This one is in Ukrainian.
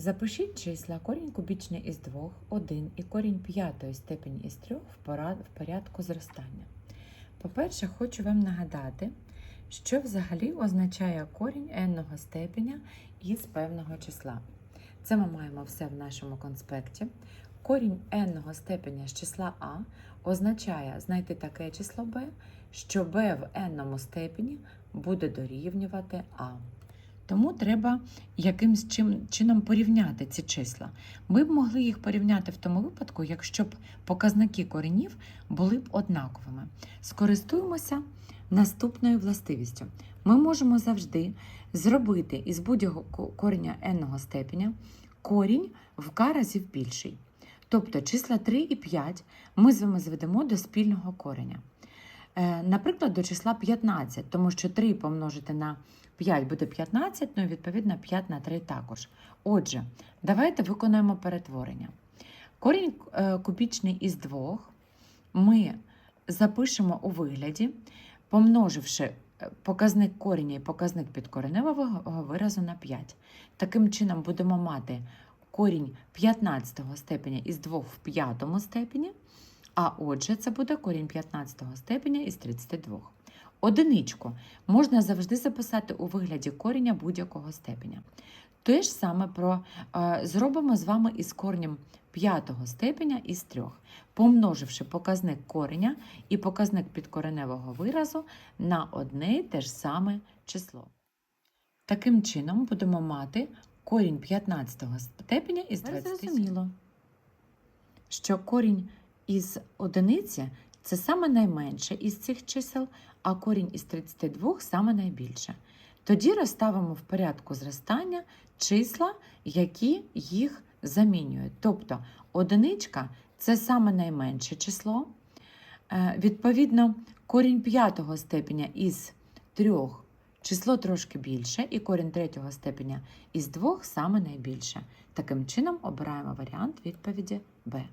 Запишіть числа корінь кубічний із 2, 1 і корінь п'ятої степені із 3 в порядку зростання. По-перше, хочу вам нагадати, що взагалі означає корінь n-ного степеня із певного числа. Це ми маємо все в нашому конспекті. Корінь n-ного степеня з числа а означає знайти таке число b, що b в n-ному степені буде дорівнювати а. Тому треба якимсь чином порівняти ці числа. Ми б могли їх порівняти в тому випадку, якщо б показники коренів були б однаковими. Скористуємося наступною властивістю. Ми можемо завжди зробити із будь-якого ко- кореня n степеня корінь в k разів більший. Тобто числа 3 і 5 ми з вами зведемо до спільного кореня. Е, Наприклад, до числа 15, тому що 3 помножити на 5 буде 15, ну і відповідно 5 на 3 також. Отже, давайте виконаємо перетворення. Корінь е, кубічний із 2 ми запишемо у вигляді, помноживши е, показник кореня і показник підкореневого виразу на 5. Таким чином будемо мати корінь 15 степеня із 2 в п'ятому степені, а отже, це буде корінь 15 степеня із 32. Одиничку можна завжди записати у вигляді коріння будь-якого степеня. Те ж саме про, е, зробимо з вами із коренем п'ятого степеня із 3, помноживши показник кореня і показник підкореневого виразу на одне й те ж саме число. Таким чином будемо мати корінь 15 степеня із Тепер 27. зрозуміло. Що корінь із одиниці це саме найменше із цих чисел, а корінь із 32 саме найбільше. Тоді розставимо в порядку зростання числа, які їх замінюють. Тобто одиничка це саме найменше число. Е, Відповідно, корінь п'ятого степеня із 3 число трошки більше, і корінь третього степеня із 2 саме найбільше. Таким чином обираємо варіант відповіді Б.